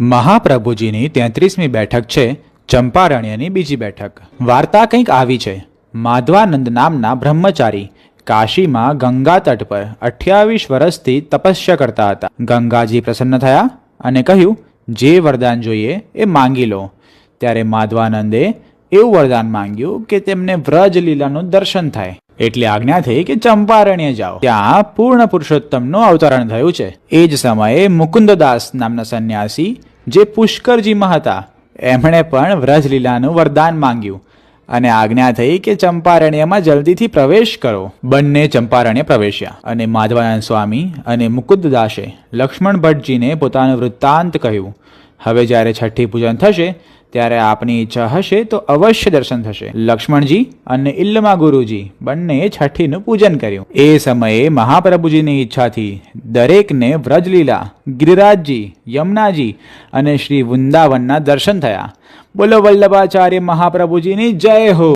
મહાપ્રભુજીની તેત્રીસમી બેઠક છે ચંપારણ્યની બીજી બેઠક. વાર્તા કંઈક આવી છે. માધવાનંદ નામના બ્રહ્મચારી કાશીમાં ગંગા તટ પર અઠ્યાવીસ વર્ષથી તપસ્યા કરતા હતા. ગંગાજી પ્રસન્ન થયા અને કહ્યું, જે વરદાન જોઈએ એ માંગી લો. ત્યારે માધવાનંદે એવું વરદાન માંગ્યું કે તેમને વ્રજ લીલાનું દર્શન થાય. એટલે આજ્ઞા થઈ કે ચંપારણ્ય જાઓ. ત્યાં પૂર્ણ પુરુષોત્તમનું અવતરણ થયું છે. એ જ સમયે મુકુંદદાસ નામના સંન્યાસી જે પુષ્કરજીમાં હતા એમણે પણ વ્રજલીલાનું વરદાન માંગ્યું અને આજ્ઞા થઈ કે ચંપારણ્યમાં જલ્દીથી પ્રવેશ કરો. બંને ચંપારણ્ય પ્રવેશ્યા અને માધવાનંદ સ્વામી અને મુકુદદાસે લક્ષ્મણ ભટ્ટજીને પોતાનું વૃત્તાંત કહ્યું. હવે જ્યારે છઠ્ઠી પૂજન થશે ત્યારે આપની ઈચ્છા હશે તો અવશ્ય દર્શન થશે. લક્ષ્મણજી અને ઇલ્લમા ગુરુજી બંનેએ છઠ્ઠીનું પૂજન કર્યું. એ સમયે મહાપ્રભુજીની ઈચ્છાથી દરેકને વ્રજલીલા, ગિરિરાજજી, યમુનાજી અને શ્રી વૃંદાવનના દર્શન થયા. બોલો વલ્લભાચાર્ય મહાપ્રભુજીની જય હો!